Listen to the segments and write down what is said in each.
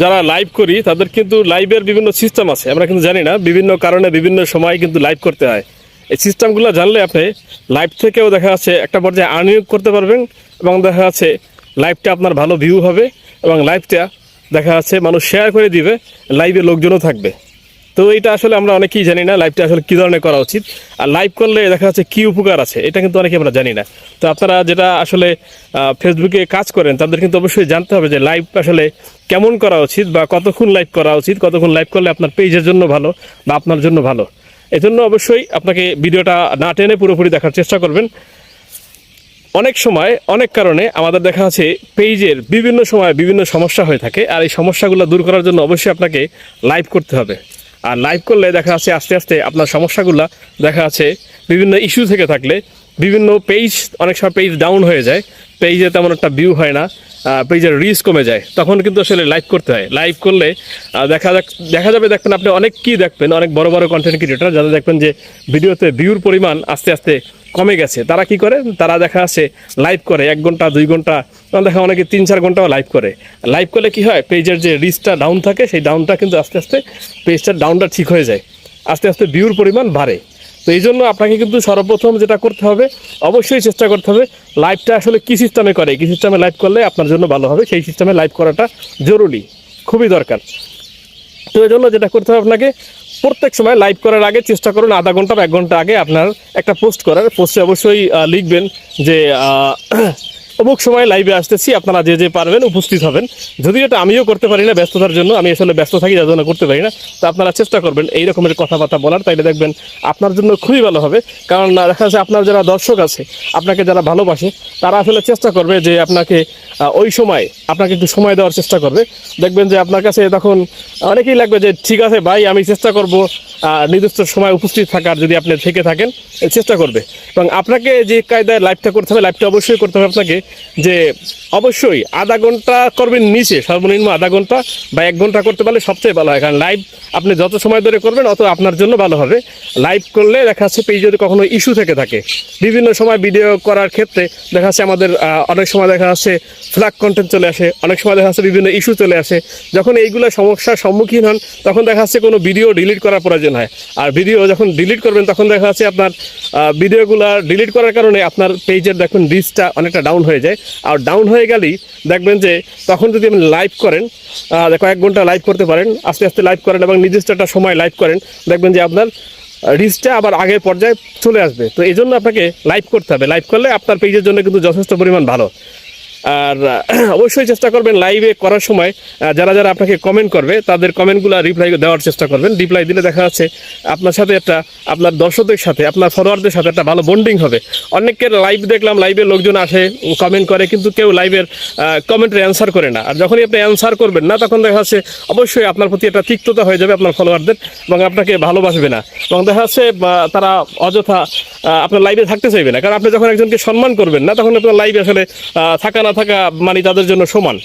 যারা লাইভ করি, তাদের কিন্তু লাইভের বিভিন্ন সিস্টেম আছে। আমরা কিন্তু জানি না, বিভিন্ন কারণে বিভিন্ন সময় কিন্তু লাইভ করতে হয়। এই সিস্টেমগুলো জানলে আপনি লাইভ থেকেও দেখা যাচ্ছে একটা পর্যায়ে আর্নিং করতে পারবেন এবং দেখা যাচ্ছে লাইভটা আপনার ভালো ভিউ হবে এবং লাইভটা দেখা যাচ্ছে মানুষ শেয়ার করে দিবে লাইভে লোকজনও থাকবে। তো এটা আসলে আমরা অনেকেই জানি না লাইভটা আসলে কী ধরনের করা উচিত। আর লাইভ করলে দেখা যাচ্ছে কী উপকার আছে, এটা কিন্তু অনেকে আমরা জানি না। তো আপনারা যেটা আসলে ফেসবুকে কাজ করেন, তাদের কিন্তু অবশ্যই জানতে হবে যে লাইভ আসলে কেমন করা উচিত বা কতক্ষণ লাইভ করা উচিত, কতক্ষণ লাইভ করলে আপনার পেজের জন্য ভালো বা আপনার জন্য ভালো। এজন্য অবশ্যই আপনাকে ভিডিওটা না টেনে পুরোপুরি দেখার চেষ্টা করবেন। অনেক সময়, অনেক কারণে আমাদের দেখা আছে পেজের বিভিন্ন সময় বিভিন্ন সমস্যা হয়ে থাকে, আর এই সমস্যাগুলো দূর করার জন্য অবশ্যই আপনাকে লাইভ করতে হবে। আর লাইভ করলে দেখা যাচ্ছে আস্তে আস্তে আপনার সমস্যাগুলো দেখা যাচ্ছে বিভিন্ন ইস্যু থেকে থাকলে বিভিন্ন পেজ অনেক সময় পেজ ডাউন হয়ে যায় পেজে তেমন একটা ভিউ হয় না পেজের রিচ কমে যায়। তখন কিন্তু আসলে লাইভ করতে হয়। লাইভ করলে দেখা দেখা যাবে দেখবেন আপনি অনেক কি দেখবেন, অনেক বড় বড় কন্টেন্ট ক্রিয়েটার যারা দেখবেন যে ভিডিওতে ভিউর পরিমাণ আস্তে আস্তে কমে গেছে। তারা কি করে? তারা দেখা আছে লাইভ করে, এক ঘণ্টা, দুই ঘণ্টা দেখা অনেকে তিন, চার ঘন্টাও লাইভ করে। লাইভ করলে কি হয়? পেজের যে রিচটা ডাউন থাকে, সেই ডাউনটা কিন্তু আস্তে আস্তে পেজটার ডাউনটা ঠিক হয়ে যায়। আস্তে আস্তে ভিউর পরিমাণ বাড়ে। তো এই জন্য আপনাকে কিন্তু সর্বপ্রথম যেটা করতে হবে, অবশ্যই চেষ্টা করতে হবে লাইভটা আসলে কী সিস্টেমে করে? কী সিস্টেমে লাইভ করলে আপনার জন্য ভালো হবে? সেই সিস্টেমে লাইভ করাটা জরুরি, খুবই দরকার। তো এই জন্য যেটা করতে হবে আপনাকে প্রত্যেক সময় লাইভ করার আগে চেষ্টা করুন, আধা ঘণ্টা বা এক ঘণ্টা আগে আপনার একটা পোস্ট করার। পোস্টে অবশ্যই লিখবেন যে অমুক সময় লাইভে আসতেছি, আপনারা যে যে পারবেন উপস্থিত হবেন। যদি এটা আমিও করতে পারি না ব্যস্ততার জন্য, আমি আসলে ব্যস্ত থাকি, যার জন্য করতে পারি না। তো আপনারা চেষ্টা করবেন এই রকমের কথাবার্তা বলার, তাইলে দেখবেন আপনার জন্য খুবই ভালো হবে। কারণ দেখা যাচ্ছে আপনার যারা দর্শক আছে, আপনাকে যারা ভালোবাসে, তারা আসলে চেষ্টা করবে যে আপনাকে ওই সময়, আপনাকে একটু সময় দেওয়ার চেষ্টা করবে। দেখবেন যে আপনার কাছে তখন অনেকেই লাগবে যে, ঠিক আছে ভাই, আমি চেষ্টা করব নির্দিষ্ট সময় উপস্থিত থাকার, যদি আপনি থেকে থাকেন, চেষ্টা করবে। এবং আপনাকে যে কায়দায় লাইভটা করতে হবে লাইভটা অবশ্যই করতে হবে আপনাকে। যে অবশ্যই আধা ঘণ্টা করবেন নিচে, সর্বনিম্ন আধা ঘণ্টা বা এক ঘণ্টা করতে পারলে সবচেয়ে ভালো হয়। কারণ লাইভ আপনি যত সময় ধরে করবেন, অত আপনার জন্য ভালো হবে। লাইভ করলে দেখা যাচ্ছে পেজ যদি কখনো ইস্যু থেকে থাকে, বিভিন্ন সময় ভিডিও করার ক্ষেত্রে দেখা যাচ্ছে আমাদের অনেক সময় দেখা যাচ্ছে ফ্ল্যাগ কন্টেন্ট চলে আসে, অনেক সময় দেখা যাচ্ছে বিভিন্ন ইস্যু চলে আসে। যখন এইগুলো সমস্যার সম্মুখীন হন, তখন দেখা যাচ্ছে কোনো ভিডিও ডিলিট করার প্রয়োজন হয়। আর ভিডিও যখন ডিলিট করবেন, তখন দেখা যাচ্ছে আপনার ভিডিওগুলো ডিলিট করার কারণে আপনার পেজের দেখুন রিচটা অনেকটা ডাউন হয়ে যায়। আর ডাউন হয়ে গেলেই দেখবেন যে তখন যদি আপনি লাইভ করেন কয়েক ঘণ্টা লাইভ করতে পারেন, আস্তে আস্তে লাইভ করেন এবং নির্দিষ্ট একটা সময় লাইভ করেন, দেখবেন যে আপনার রিচটা আবার আগের পর্যায়ে চলে আসবে। তো এই জন্য আপনাকে লাইভ করতে হবে। লাইভ করলে আপনার পেজের জন্য কিন্তু যথেষ্ট পরিমাণ ভালো। আর অবশ্যই চেষ্টা করবেন লাইভে করার সময় যারা যারা আপনাকে কমেন্ট করবে, তাদের কমেন্টগুলো রিপ্লাই দেওয়ার চেষ্টা করবেন। রিপ্লাই দিলে দেখা যাচ্ছে আপনার সাথে একটা, আপনার দর্শকদের সাথে, আপনার ফলোয়ারদের সাথে একটা ভালো বন্ডিং হবে। অনেকের লাইভ দেখলাম লাইভে লোকজন আসে কমেন্ট করে, কিন্তু কেউ লাইভের কমেন্টের অ্যান্সার করে না। আর যখনই আপনি অ্যান্সার করবেন না, তখন দেখা যাচ্ছে অবশ্যই আপনার প্রতি একটা তিক্ততা হয়ে যাবে আপনার ফলোয়ারদের এবং আপনাকে ভালোবাসবে না। এবং দেখা যাচ্ছে তারা অযথা আপনার লাইভে থাকতে চাইবে না। কারণ আপনি যখন একজনকে সম্মান করবেন না, তখন আপনার লাইভে আসলে থাকা না থাকা মানে তাদের জন্য সমান।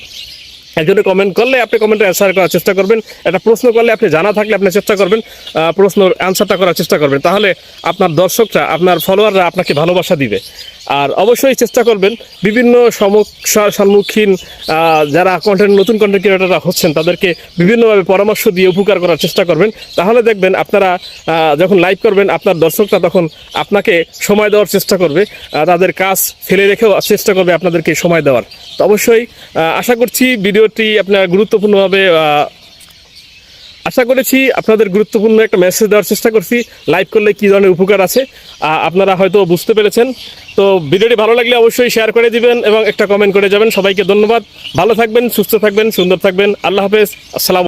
একজনে কমেন্ট করলে আপনি কমেন্টে অ্যান্সার করার চেষ্টা করবেন। একটা প্রশ্ন করলে আপনি জানা থাকলে আপনি চেষ্টা করবেন প্রশ্নর অ্যান্সারটা করার চেষ্টা করবেন। তাহলে আপনার দর্শকরা, আপনার ফলোয়াররা আপনাকে ভালোবাসা দিবে। আর অবশ্যই চেষ্টা করবেন বিভিন্ন সমস্যার সম্মুখীন যারা কন্টেন্ট নতুন কন্টেন্ট ক্রিয়েটাররা হচ্ছেন, তাদেরকে বিভিন্নভাবে পরামর্শ দিয়ে উপকার করার চেষ্টা করবেন। তাহলে দেখবেন আপনারা যখন লাইভ করবেন, আপনার দর্শকরা তখন আপনাকে সময় দেওয়ার চেষ্টা করবে তাদের কাজ ফেলে রেখেও চেষ্টা করবে আপনাদেরকে সময় দেওয়ার। তো অবশ্যই আশা করছি ভিডিওটি আপনার গুরুত্বপূর্ণভাবে আশা করেছি আপনাদের গুরুত্বপূর্ণ একটা মেসেজ দেওয়ার চেষ্টা করছি। লাইভ করলে কী ধরনের উপকার আছে আপনারা হয়তো বুঝতে পেরেছেন। তো ভিডিওটি ভালো লাগলে অবশ্যই শেয়ার করে দিবেন এবং একটা কমেন্ট করে যাবেন। সবাইকে ধন্যবাদ। ভালো থাকবেন, সুস্থ থাকবেন, সুন্দর থাকবেন। আল্লাহ হাফেজ। আসসালামু